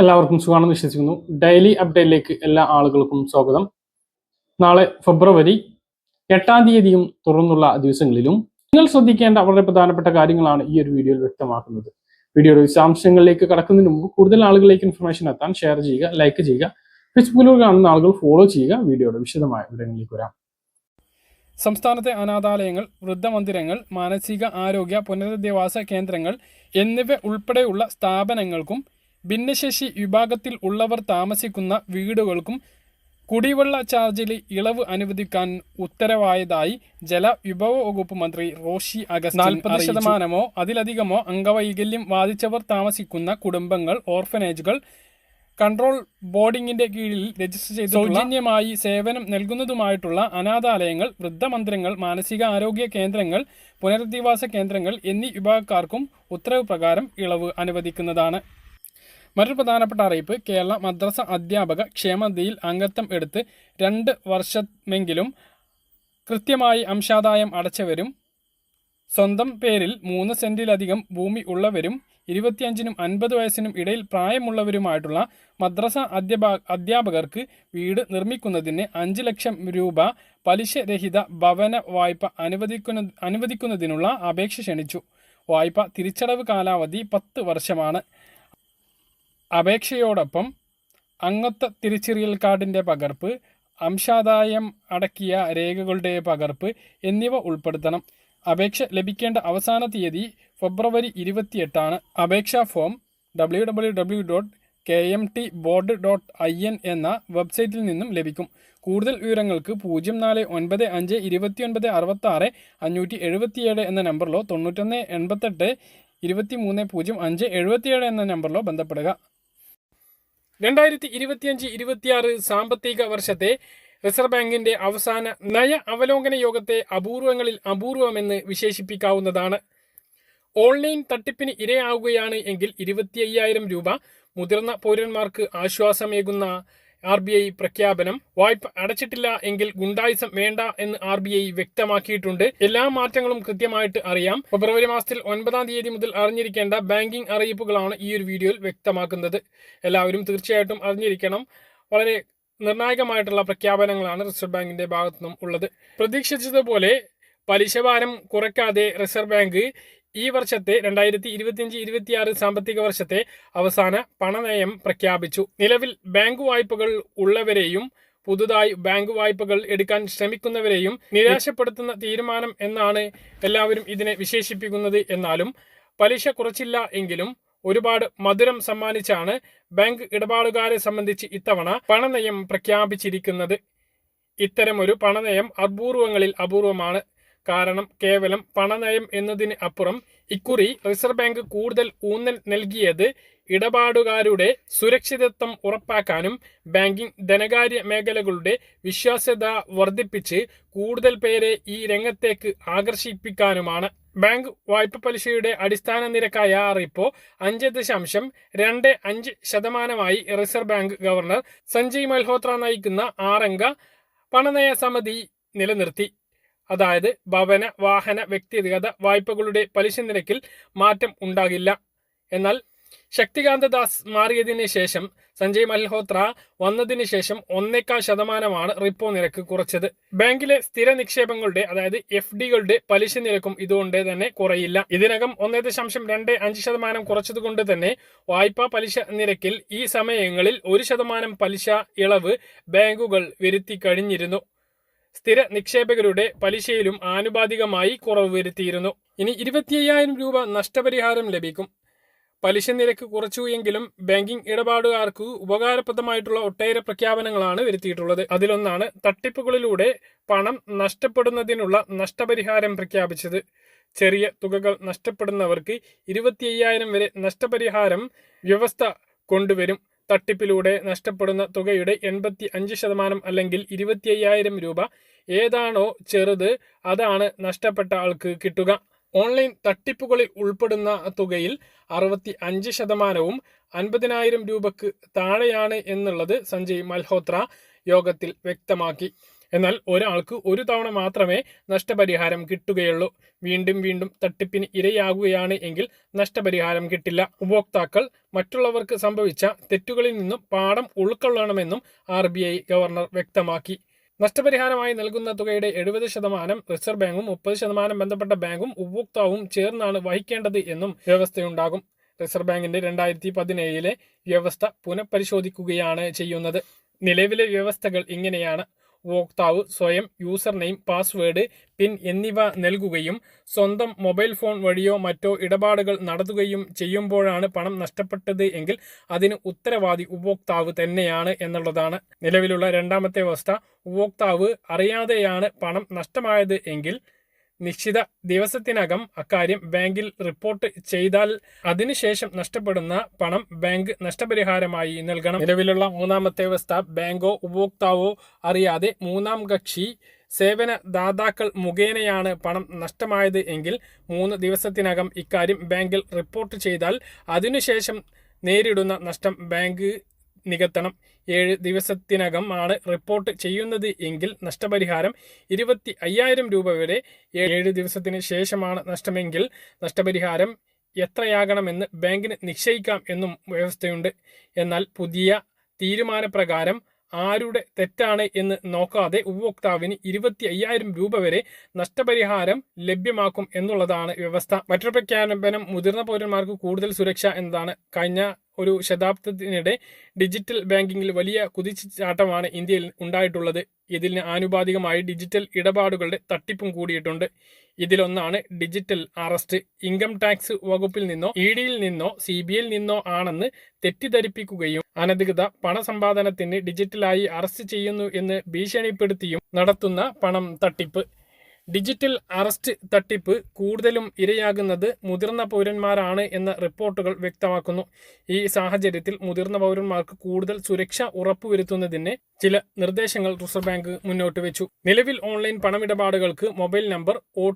എല്ലാവർക്കും സുഖമാണെന്ന് വിശ്വസിക്കുന്നു. ഡെയിലി അപ്ഡേറ്റിലേക്ക് എല്ലാ ആളുകൾക്കും സ്വാഗതം. നാളെ ഫെബ്രുവരി എട്ടാം തീയതിയും തുറന്നുള്ള ദിവസങ്ങളിലും നിങ്ങൾ ശ്രദ്ധിക്കേണ്ട വളരെ പ്രധാനപ്പെട്ട കാര്യങ്ങളാണ് ഈ ഒരു വീഡിയോയിൽ വ്യക്തമാക്കുന്നത്. വീഡിയോയുടെ വിശദാംശങ്ങളിലേക്ക് കടക്കുന്നതിന് മുമ്പ് കൂടുതൽ ആളുകളിലേക്ക് ഇൻഫർമേഷൻ എത്താൻ ഷെയർ ചെയ്യുക ലൈക്ക് ചെയ്യുക ഫേസ്ബുക്കിലൂടെ കാണുന്ന ആളുകൾ ഫോളോ ചെയ്യുക. വീഡിയോയുടെ വിശദമായ വിവരങ്ങളിലേക്ക് വരാം. സംസ്ഥാനത്തെ അനാഥാലയങ്ങൾ വൃദ്ധമന്ദിരങ്ങൾ മാനസിക ആരോഗ്യ പുനരധിവാസ കേന്ദ്രങ്ങൾ എന്നിവ ഉൾപ്പെടെയുള്ള സ്ഥാപനങ്ങൾക്കും ഭിന്നശേഷി വിഭാഗത്തിൽ ഉള്ളവർ താമസിക്കുന്ന വീടുകൾക്കും കുടിവെള്ള ചാർജിലെ ഇളവ് അനുവദിക്കാൻ ഉത്തരവായതായി ജലവിഭവ വകുപ്പ് മന്ത്രി റോഷി അഗസ്റ്റ് നാൽപ്പത് ശതമാനമോ അതിലധികമോ അംഗവൈകല്യം ബാധിച്ചവർ താമസിക്കുന്ന കുടുംബങ്ങൾ ഓർഫനേജുകൾ കൺട്രോൾ ബോർഡിങ്ങിന്റെ കീഴിൽ രജിസ്റ്റർ ചെയ്ത് സൗജന്യമായി സേവനം നൽകുന്നതുമായിട്ടുള്ള അനാഥാലയങ്ങൾ വൃദ്ധമന്ദിരങ്ങൾ മാനസിക ആരോഗ്യ കേന്ദ്രങ്ങൾ പുനരധിവാസ കേന്ദ്രങ്ങൾ എന്നീ വിഭാഗക്കാർക്കും ഉത്തരവ് പ്രകാരം ഇളവ് അനുവദിക്കുന്നതാണ്. മറ്റൊരു പ്രധാനപ്പെട്ട അറിയിപ്പ് കേരള മദ്രസ അധ്യാപക ക്ഷേമനിധിയിൽ അംഗത്വം എടുത്ത് രണ്ട് വർഷമെങ്കിലും കൃത്യമായി അംശാദായം അടച്ചവരും സ്വന്തം പേരിൽ മൂന്ന് സെന്റിലധികം ഭൂമി ഉള്ളവരും ഇരുപത്തിയഞ്ചിനും അൻപത് വയസ്സിനും ഇടയിൽ പ്രായമുള്ളവരുമായിട്ടുള്ള മദ്രസ അധ്യാപ അധ്യാപകർക്ക് വീട് നിർമ്മിക്കുന്നതിന് അഞ്ച് ലക്ഷം രൂപ പലിശരഹിത ഭവന വായ്പ അനുവദിക്കുന്ന അനുവദിക്കുന്നതിനുള്ള അപേക്ഷ ക്ഷണിച്ചു. വായ്പ തിരിച്ചടവ് കാലാവധി പത്ത് വർഷമാണ്. അപേക്ഷയോടൊപ്പം അംഗത്വ തിരിച്ചറിയൽ കാർഡിന്റെ പകർപ്പ് അംശാദായം അടക്കിയ രേഖകളുടെ പകർപ്പ് എന്നിവ ഉൾപ്പെടുത്തണം. അപേക്ഷ ലഭിക്കേണ്ട അവസാന തീയതി ഫെബ്രുവരി ഇരുപത്തിയെട്ടാണ്. അപേക്ഷാ form W W W dot K M T board dot I N എന്ന വെബ്സൈറ്റിൽ നിന്നും ലഭിക്കും. കൂടുതൽ വിവരങ്ങൾക്ക് പൂജ്യം നാല് ഒൻപത് അഞ്ച് ഇരുപത്തിയൊൻപത് അറുപത്തി ആറ് അഞ്ഞൂറ്റി എഴുപത്തിയേഴ് എന്ന നമ്പറിലോ തൊണ്ണൂറ്റൊന്ന് എൺപത്തെട്ട് ഇരുപത്തി മൂന്ന് പൂജ്യം അഞ്ച് എഴുപത്തിയേഴ് എന്ന നമ്പറിലോ ബന്ധപ്പെടുക. രണ്ടായിരത്തി ഇരുപത്തിയഞ്ച് ഇരുപത്തിയാറ് സാമ്പത്തിക വർഷത്തെ റിസർവ് ബാങ്കിന്റെ അവസാന നയ അവലോകന യോഗത്തെ അപൂർവങ്ങളിൽ അപൂർവമെന്ന് വിശേഷിപ്പിക്കാവുന്നതാണ്. ഓൺലൈൻ തട്ടിപ്പിന് ഇരയാവുകയാണ് എങ്കിൽ ഇരുപത്തി രൂപ മുതിർന്ന പൗരന്മാർക്ക് ആശ്വാസമേകുന്ന ആർ ബി ഐ പ്രഖ്യാപനം. വായ്പ അടച്ചിട്ടില്ല എങ്കിൽ ഗുണ്ടായിസം വേണ്ട എന്ന് ആർ ബി ഐ വ്യക്തമാക്കിയിട്ടുണ്ട്. എല്ലാ മാറ്റങ്ങളും കൃത്യമായിട്ട് അറിയാം. ഫെബ്രുവരി മാസത്തിൽ ഒൻപതാം തീയതി മുതൽ അറിഞ്ഞിരിക്കേണ്ട ബാങ്കിംഗ് അറിയിപ്പുകളാണ് ഈ ഒരു വീഡിയോയിൽ വ്യക്തമാക്കുന്നത്. എല്ലാവരും തീർച്ചയായിട്ടും അറിഞ്ഞിരിക്കണം. വളരെ നിർണായകമായിട്ടുള്ള പ്രഖ്യാപനങ്ങളാണ് റിസർവ് ബാങ്കിന്റെ ഭാഗത്തു നിന്നും ഉള്ളത്. പ്രതീക്ഷിച്ചതുപോലെ പലിശഭാരം കുറയ്ക്കാതെ റിസർവ് ബാങ്ക് ഈ വർഷത്തെ രണ്ടായിരത്തി ഇരുപത്തിയഞ്ച് ഇരുപത്തിയാറ് സാമ്പത്തിക വർഷത്തെ അവസാന പണനയം പ്രഖ്യാപിച്ചു. നിലവിൽ ബാങ്ക് വായ്പകൾ ഉള്ളവരെയും പുതുതായി ബാങ്ക് വായ്പകൾ എടുക്കാൻ ശ്രമിക്കുന്നവരെയും നിരാശപ്പെടുത്തുന്ന തീരുമാനം എന്നാണ് എല്ലാവരും ഇതിനെ വിശേഷിപ്പിക്കുന്നത് എന്നാലും പലിശ കുറച്ചില്ല എങ്കിലും ഒരുപാട് മധുരം സമ്മാനിച്ചാണ് ബാങ്ക് ഇടപാടുകാരെ സംബന്ധിച്ച് ഇത്തവണ പണനയം പ്രഖ്യാപിച്ചിരിക്കുന്നത്. ഇത്തരമൊരു പണനയം അപൂർവങ്ങളിൽ അപൂർവമാണ്. കാരണം കേവലം പണനയം എന്നതിന് അപ്പുറം ഇക്കുറി റിസർവ് ബാങ്ക് കൂടുതൽ ഊന്നൽ നൽകിയത് ഇടപാടുകാരുടെ സുരക്ഷിതത്വം ഉറപ്പാക്കാനും ബാങ്കിംഗ് ധനകാര്യ മേഖലകളുടെ വിശ്വാസ്യത വർദ്ധിപ്പിച്ച് കൂടുതൽ പേരെ ഈ രംഗത്തേക്ക് ആകർഷിപ്പിക്കാനുമാണ്. ബാങ്ക് വായ്പ പലിശയുടെ അടിസ്ഥാന നിരക്കായ റിപ്പോ അഞ്ച് ദശാംശം രണ്ട് അഞ്ച് ശതമാനമായി reserve bank governor Sanjay Malhotra നയിക്കുന്ന ആറംഗ പണനയ സമിതി നിലനിർത്തി. അതായത് ഭവന വാഹന വ്യക്തിഗത വായ്പകളുടെ പലിശ നിരക്കിൽ മാറ്റം ഉണ്ടാകില്ല. എന്നാൽ ശക്തികാന്ത ദാസ് മാറിയതിന് ശേഷം സഞ്ജയ് മൽഹോത്ര വന്നതിന് ശേഷം ഒന്നേക്കാൽ ശതമാനമാണ് റിപ്പോ നിരക്ക് കുറച്ചത്. ബാങ്കിലെ സ്ഥിര നിക്ഷേപങ്ങളുടെ അതായത് എഫ് ഡികളുടെ പലിശ നിരക്കും ഇതുകൊണ്ട് തന്നെ കുറയില്ല. ഇതിനകം ഒന്നേ ദശാംശം രണ്ട് അഞ്ച് ശതമാനം കുറച്ചതുകൊണ്ട് തന്നെ വായ്പാ പലിശ നിരക്കിൽ ഈ സമയങ്ങളിൽ ഒരു ശതമാനം പലിശ ഇളവ് ബാങ്കുകൾ വരുത്തി കഴിഞ്ഞിരുന്നു. സ്ഥിര നിക്ഷേപകരുടെ പലിശയിലും ആനുപാതികമായി കുറവ് വരുത്തിയിരുന്നു. ഇനി ഇരുപത്തിയ്യായിരം രൂപ നഷ്ടപരിഹാരം ലഭിക്കും. പലിശ നിരക്ക് കുറച്ചു എങ്കിലും ബാങ്കിംഗ് ഇടപാടുകാർക്ക് ഉപകാരപ്രദമായിട്ടുള്ള ഒട്ടേറെ പ്രഖ്യാപനങ്ങളാണ് വരുത്തിയിട്ടുള്ളത്. അതിലൊന്നാണ് തട്ടിപ്പുകളിലൂടെ പണം നഷ്ടപ്പെടുന്നതിനുള്ള നഷ്ടപരിഹാരം പ്രഖ്യാപിച്ചത്. ചെറിയ തുകകൾ നഷ്ടപ്പെടുന്നവർക്ക് ഇരുപത്തി അയ്യായിരം വരെ നഷ്ടപരിഹാരം വ്യവസ്ഥ കൊണ്ടുവരും. തട്ടിപ്പിലൂടെ നഷ്ടപ്പെടുന്ന തുകയുടെ എൺപത്തി അഞ്ച് ശതമാനം അല്ലെങ്കിൽ ഇരുപത്തി അയ്യായിരം രൂപ ഏതാണോ ചെറുത് അതാണ് നഷ്ടപ്പെട്ട ആൾക്ക് കിട്ടുക. ഓൺലൈൻ തട്ടിപ്പുകളിൽ ഉൾപ്പെടുന്ന തുകയിൽ അറുപത്തി അഞ്ച് ശതമാനവും അൻപതിനായിരം രൂപക്ക് താഴെയാണ് എന്നുള്ളത് സഞ്ജയ് മൽഹോത്ര യോഗത്തിൽ വ്യക്തമാക്കി. എന്നാൽ ഒരാൾക്ക് ഒരു തവണ മാത്രമേ നഷ്ടപരിഹാരം കിട്ടുകയുള്ളൂ. വീണ്ടും വീണ്ടും തട്ടിപ്പിന് ഇരയാകുകയാണ് എങ്കിൽ നഷ്ടപരിഹാരം കിട്ടില്ല. ഉപഭോക്താക്കൾ മറ്റുള്ളവർക്ക് സംഭവിച്ച തെറ്റുകളിൽ നിന്നും പാഠം ഉൾക്കൊള്ളണമെന്നും ആർ ഗവർണർ വ്യക്തമാക്കി. നഷ്ടപരിഹാരമായി നൽകുന്ന തുകയുടെ എഴുപത് ശതമാനം റിസർവ് ബാങ്കും മുപ്പത് ശതമാനം ബന്ധപ്പെട്ട ബാങ്കും ഉപഭോക്താവും ചേർന്നാണ് വഹിക്കേണ്ടത് എന്നും വ്യവസ്ഥയുണ്ടാകും. റിസർവ് ബാങ്കിന്റെ രണ്ടായിരത്തി പതിനേഴിലെ വ്യവസ്ഥ പുനഃപരിശോധിക്കുകയാണ് ചെയ്യുന്നത്. നിലവിലെ വ്യവസ്ഥകൾ ഇങ്ങനെയാണ്. ഉപഭോക്താവ് സ്വയം യൂസർ നെയിം പാസ്വേഡ് പിൻ എന്നിവ നൽകുകയും സ്വന്തം മൊബൈൽ ഫോൺ വഴിയോ മറ്റോ ഇടപാടുകൾ നടത്തുകയും ചെയ്യുമ്പോഴാണ് പണം നഷ്ടപ്പെട്ടത് എങ്കിൽ അതിന് ഉത്തരവാദി ഉപഭോക്താവ് തന്നെയാണ് എന്നുള്ളതാണ് നിലവിലുള്ള രണ്ടാമത്തെ അവസ്ഥ. ഉപഭോക്താവ് അറിയാതെയാണ് പണം നഷ്ടമായത് എങ്കിൽ നിശ്ചിത ദിവസത്തിനകം അക്കാര്യം ബാങ്കിൽ റിപ്പോർട്ട് ചെയ്താൽ അതിനുശേഷം നഷ്ടപ്പെടുന്ന പണം ബാങ്ക് നഷ്ടപരിഹാരമായി നൽകണം. നിലവിലുള്ള മൂന്നാമത്തെ വ്യവസ്ഥ ബാങ്കോ ഉപഭോക്താവോ അറിയാതെ മൂന്നാം കക്ഷി സേവന ദാതാക്കൾ മുഖേനയാണ് പണം നഷ്ടമായത് എങ്കിൽ മൂന്ന് ദിവസത്തിനകം ഇക്കാര്യം ബാങ്കിൽ റിപ്പോർട്ട് ചെയ്താൽ അതിനുശേഷം നേരിടുന്ന നഷ്ടം ബാങ്ക് നികത്തണം. ഏഴ് ദിവസത്തിനകം ആണ് റിപ്പോർട്ട് ചെയ്യുന്നത് എങ്കിൽ നഷ്ടപരിഹാരം ഇരുപത്തി അയ്യായിരം രൂപ വരെ. ഏഴ് ദിവസത്തിന് ശേഷമാണ് നഷ്ടമെങ്കിൽ നഷ്ടപരിഹാരം എത്രയാകണമെന്ന് ബാങ്കിന് നിശ്ചയിക്കാം എന്നും വ്യവസ്ഥയുണ്ട്. എന്നാൽ പുതിയ തീരുമാനപ്രകാരം ആരുടെ തെറ്റാണ് എന്ന് നോക്കാതെ ഉപഭോക്താവിന് ഇരുപത്തി അയ്യായിരം രൂപ വരെ നഷ്ടപരിഹാരം ലഭ്യമാക്കും എന്നുള്ളതാണ് വ്യവസ്ഥ. മറ്റൊരു പ്രഖ്യാപനം മുതിർന്ന പൗരന്മാർക്ക് കൂടുതൽ സുരക്ഷ എന്നതാണ്. കഴിഞ്ഞ ഒരു ശതാബ്ദത്തിനിടെ ഡിജിറ്റൽ ബാങ്കിങ്ങിൽ വലിയ കുതിച്ചുചാട്ടമാണ് ഇന്ത്യയിൽ ഉണ്ടായിട്ടുള്ളത്. ഇതിന് ആനുപാതികമായി ഡിജിറ്റൽ ഇടപാടുകളുടെ തട്ടിപ്പും കൂടിയിട്ടുണ്ട്. ഇതിലൊന്നാണ് ഡിജിറ്റൽ അറസ്റ്റ്. ഇൻകം ടാക്സ് വകുപ്പിൽ നിന്നോ ഇ ഡിയിൽ നിന്നോ സി ബി ഐയിൽ നിന്നോ ആണെന്ന് തെറ്റിദ്ധരിപ്പിക്കുകയും അനധികൃത പണസമ്പാദനത്തിന് ഡിജിറ്റലായി അറസ്റ്റ് ചെയ്യുന്നു എന്ന് ഭീഷണിപ്പെടുത്തിയും നടത്തുന്ന പണം തട്ടിപ്പ്. ഡിജിറ്റൽ അറസ്റ്റ് തട്ടിപ്പ് കൂടുതലും ഇരയാകുന്നത് മുതിർന്ന പൗരന്മാരാണ് എന്ന റിപ്പോർട്ടുകൾ വ്യക്തമാക്കുന്നു. ഈ സാഹചര്യത്തിൽ മുതിർന്ന പൗരന്മാർക്ക് കൂടുതൽ സുരക്ഷ ഉറപ്പുവരുത്തുന്നതിന് ചില നിർദ്ദേശങ്ങൾ റിസർവ് ബാങ്ക് മുന്നോട്ട് വെച്ചു. നിലവിൽ ഓൺലൈൻ പണമിടപാടുകൾക്ക് മൊബൈൽ നമ്പർ ഒ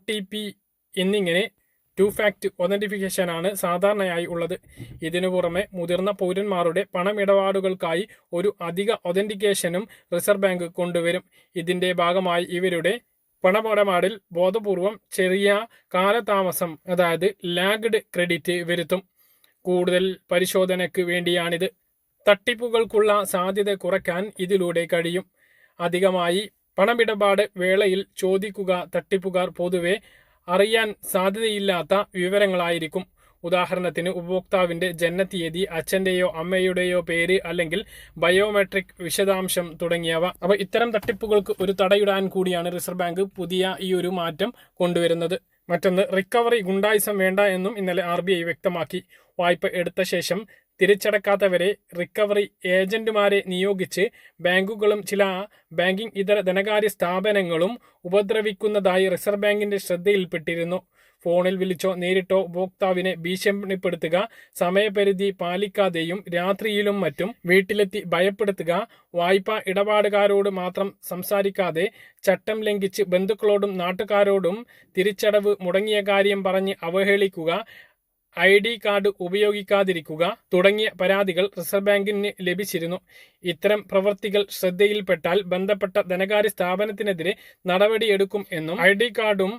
എന്നിങ്ങനെ ടു ഫാക്ട് ഒതന്റിഫിക്കേഷനാണ് സാധാരണയായി ഉള്ളത്. ഇതിനു പുറമെ മുതിർന്ന പൗരന്മാരുടെ പണമിടപാടുകൾക്കായി ഒരു അധിക ഒതന്റിക്കേഷനും റിസർവ് ബാങ്ക് കൊണ്ടുവരും. ഇതിന്റെ ഭാഗമായി ഇവരുടെ പണമിടപാടിൽ ബോധപൂർവം ചെറിയ കാലതാമസം അതായത് ലാഗ്ഡ് ക്രെഡിറ്റ് വരുത്തും. കൂടുതൽ പരിശോധനയ്ക്ക് വേണ്ടിയാണിത്. തട്ടിപ്പുകൾക്കുള്ള സാധ്യത കുറയ്ക്കാൻ ഇതിലൂടെ കഴിയും. അധികമായി പണമിടപാട് വേളയിൽ ചോദിക്കുക തട്ടിപ്പുകാർ പൊതുവെ അറിയാൻ സാധ്യതയില്ലാത്ത വിവരങ്ങളായിരിക്കും. ഉദാഹരണത്തിന് ഉപഭോക്താവിന്റെ ജനനത്തീയതി അച്ഛന്റെയോ അമ്മയുടെയോ പേര് അല്ലെങ്കിൽ ബയോമെട്രിക് വിശദാംശം തുടങ്ങിയവ. അപ്പോൾ ഇത്തരം തട്ടിപ്പുകൾക്ക് ഒരു തടയിടാൻ കൂടിയാണ് റിസർവ് ബാങ്ക് പുതിയ ഈ ഒരു മാറ്റം കൊണ്ടുവരുന്നത്. മറ്റൊന്ന് റിക്കവറി ഗുണ്ടായിസം വേണ്ട എന്നും ഇന്നലെ ആർ ബി ഐ വ്യക്തമാക്കി. വായ്പ എടുത്ത ശേഷം തിരിച്ചടക്കാത്തവരെ റിക്കവറി ഏജന്റുമാരെ നിയോഗിച്ച് ബാങ്കുകളും ചില ബാങ്കിംഗ് ഇതര ധനകാര്യ സ്ഥാപനങ്ങളും ഉപദ്രവിക്കുന്നതായി റിസർവ് ബാങ്കിന്റെ ശ്രദ്ധയിൽപ്പെട്ടിരുന്നു. ഫോണിൽ വിളിച്ചോ നേരിട്ടോ ഉപഭോക്താവിനെ ഭീഷണിപ്പെടുത്തുക സമയപരിധി പാലിക്കാതെയും രാത്രിയിലും മറ്റും വീട്ടിലെത്തി ഭയപ്പെടുത്തുക വായ്പാ ഇടപാടുകാരോട് മാത്രം സംസാരിക്കാതെ ചട്ടം ലംഘിച്ച് ബന്ധുക്കളോടും നാട്ടുകാരോടും തിരിച്ചടവ് മുടങ്ങിയ കാര്യം പറഞ്ഞ് അവഹേളിക്കുക ഐ ഡി കാർഡ് ഉപയോഗിക്കാതിരിക്കുക തുടങ്ങിയ പരാതികൾ റിസർവ് ബാങ്കിന് ലഭിച്ചിരുന്നു. ഇത്തരം പ്രവൃത്തികൾ ശ്രദ്ധയിൽപ്പെട്ടാൽ ബന്ധപ്പെട്ട ധനകാര്യ സ്ഥാപനത്തിനെതിരെ നടപടിയെടുക്കും എന്നും ഐ ഡി കാർഡും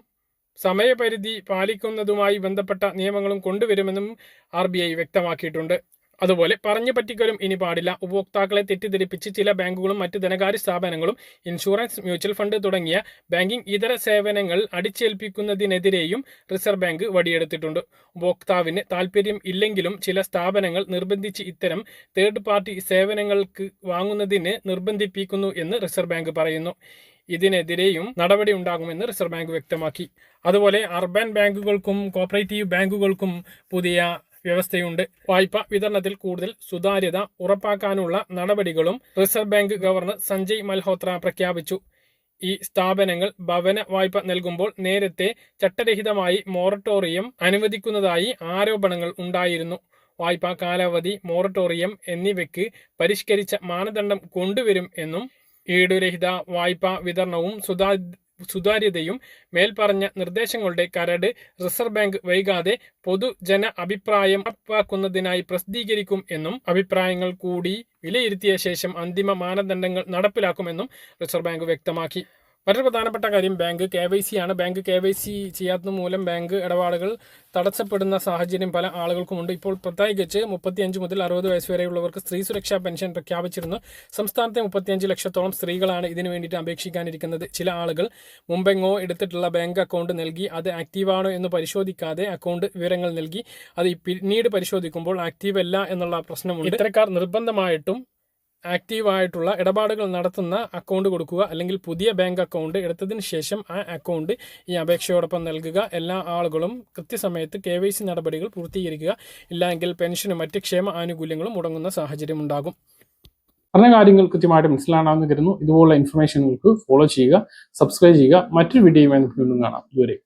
സമയപരിധി പാലിക്കുന്നതുമായി ബന്ധപ്പെട്ട നിയമങ്ങളും കൊണ്ടുവരുമെന്നും ആർ വ്യക്തമാക്കിയിട്ടുണ്ട് അതുപോലെ പറഞ്ഞു പറ്റിക്കലും ഇനി പാടില്ല. ഉപഭോക്താക്കളെ തെറ്റിദ്ധരിപ്പിച്ച് ചില ബാങ്കുകളും മറ്റ് ധനകാര്യ സ്ഥാപനങ്ങളും ഇൻഷുറൻസ് മ്യൂച്വൽ ഫണ്ട് തുടങ്ങിയ ബാങ്കിംഗ് ഇതര സേവനങ്ങൾ അടിച്ചേൽപ്പിക്കുന്നതിനെതിരെയും റിസർവ് ബാങ്ക് വടിയെടുത്തിട്ടുണ്ട്. ഉപഭോക്താവിന് താൽപ്പര്യം ഇല്ലെങ്കിലും ചില സ്ഥാപനങ്ങൾ നിർബന്ധിച്ച് ഇത്തരം തേർഡ് പാർട്ടി സേവനങ്ങൾക്ക് വാങ്ങുന്നതിന് നിർബന്ധിപ്പിക്കുന്നു എന്ന് റിസർവ് ബാങ്ക് പറയുന്നു. ഇതിനെതിരെയും നടപടി ഉണ്ടാകുമെന്ന് റിസർവ് ബാങ്ക് വ്യക്തമാക്കി. അതുപോലെ അർബൻ ബാങ്കുകൾക്കും കോപ്പറേറ്റീവ് ബാങ്കുകൾക്കും പുതിയ വ്യവസ്ഥയുണ്ട്. വായ്പ വിതരണത്തിൽ കൂടുതൽ സുതാര്യത ഉറപ്പാക്കാനുള്ള നടപടികളും reserve bank governor Sanjay Malhotra പ്രഖ്യാപിച്ചു. ഈ സ്ഥാപനങ്ങൾ ഭവന വായ്പ നൽകുമ്പോൾ നേരത്തെ ചട്ടരഹിതമായി മോറട്ടോറിയം അനുവദിക്കുന്നതായി ആരോപണങ്ങൾ ഉണ്ടായിരുന്നു. വായ്പാ കാലാവധി മോറട്ടോറിയം എന്നിവയ്ക്ക് പരിഷ്കരിച്ച മാനദണ്ഡം കൊണ്ടുവരും എന്നും ഈടുരഹിത വായ്പാ വിതരണവും സുതാ സുതാര്യതയും മേൽപ്പറഞ്ഞ നിർദ്ദേശങ്ങളുടെ കരട് റിസർവ് ബാങ്ക് വൈകാതെ പൊതുജന അഭിപ്രായം ഉറപ്പാക്കുന്നതിനായി പ്രസിദ്ധീകരിക്കും എന്നും അഭിപ്രായങ്ങൾ കൂടി വിലയിരുത്തിയ ശേഷം അന്തിമ മാനദണ്ഡങ്ങൾ നടപ്പിലാക്കുമെന്നും റിസർവ് ബാങ്ക് വ്യക്തമാക്കി. മറ്റൊരു പ്രധാനപ്പെട്ട കാര്യം ബാങ്ക് കെ വൈ സി ആണ്. ബാങ്ക് കെ വൈ സി ചെയ്യാത്തത് മൂലം ബാങ്ക് ഇടപാടുകൾ തടസ്സപ്പെടുന്ന സാഹചര്യം പല ആളുകൾക്കുമുണ്ട്. ഇപ്പോൾ പ്രത്യേകിച്ച് മുപ്പത്തിയഞ്ച് മുതൽ അറുപത് വയസ്സ് വരെയുള്ളവർക്ക് സ്ത്രീ സുരക്ഷാ പെൻഷൻ പ്രഖ്യാപിച്ചിരുന്നു. സംസ്ഥാനത്തെ മുപ്പത്തിയഞ്ച് ലക്ഷത്തോളം സ്ത്രീകളാണ് ഇതിനു വേണ്ടിയിട്ട് അപേക്ഷിക്കാനിരിക്കുന്നത്. ചില ആളുകൾ മുമ്പെങ്ങോ എടുത്തിട്ടുള്ള ബാങ്ക് അക്കൗണ്ട് നൽകി അത് ആക്റ്റീവാണോ എന്ന് പരിശോധിക്കാതെ അക്കൗണ്ട് വിവരങ്ങൾ നൽകി അത് പിന്നീട് പരിശോധിക്കുമ്പോൾ ആക്റ്റീവ് അല്ല എന്നുള്ള പ്രശ്നമുണ്ട്. ഇത്തരക്കാർ നിർബന്ധമായിട്ടും ആക്റ്റീവായിട്ടുള്ള ഇടപാടുകൾ നടത്തുന്ന അക്കൗണ്ട് കൊടുക്കുക അല്ലെങ്കിൽ പുതിയ ബാങ്ക് അക്കൗണ്ട് എടുത്തതിന് ശേഷം ആ അക്കൗണ്ട് ഈ അപേക്ഷയോടൊപ്പം നൽകുക. എല്ലാ ആളുകളും കൃത്യസമയത്ത് കെ വൈ സി നടപടികൾ പൂർത്തീകരിക്കുക. ഇല്ലെങ്കിൽ പെൻഷനും മറ്റ് ക്ഷേമ ആനുകൂല്യങ്ങളും മുടങ്ങുന്ന സാഹചര്യം ഉണ്ടാകും. പറഞ്ഞ കാര്യങ്ങൾ കൃത്യമായിട്ട് മനസ്സിലാണെന്ന് കരുതുന്നു. ഇതുപോലുള്ള ഇൻഫർമേഷനുകൾക്ക് ഫോളോ ചെയ്യുക സബ്സ്ക്രൈബ് ചെയ്യുക. മറ്റൊരു നമുക്ക് വീണ്ടും കാണാം. ഇതുവരെ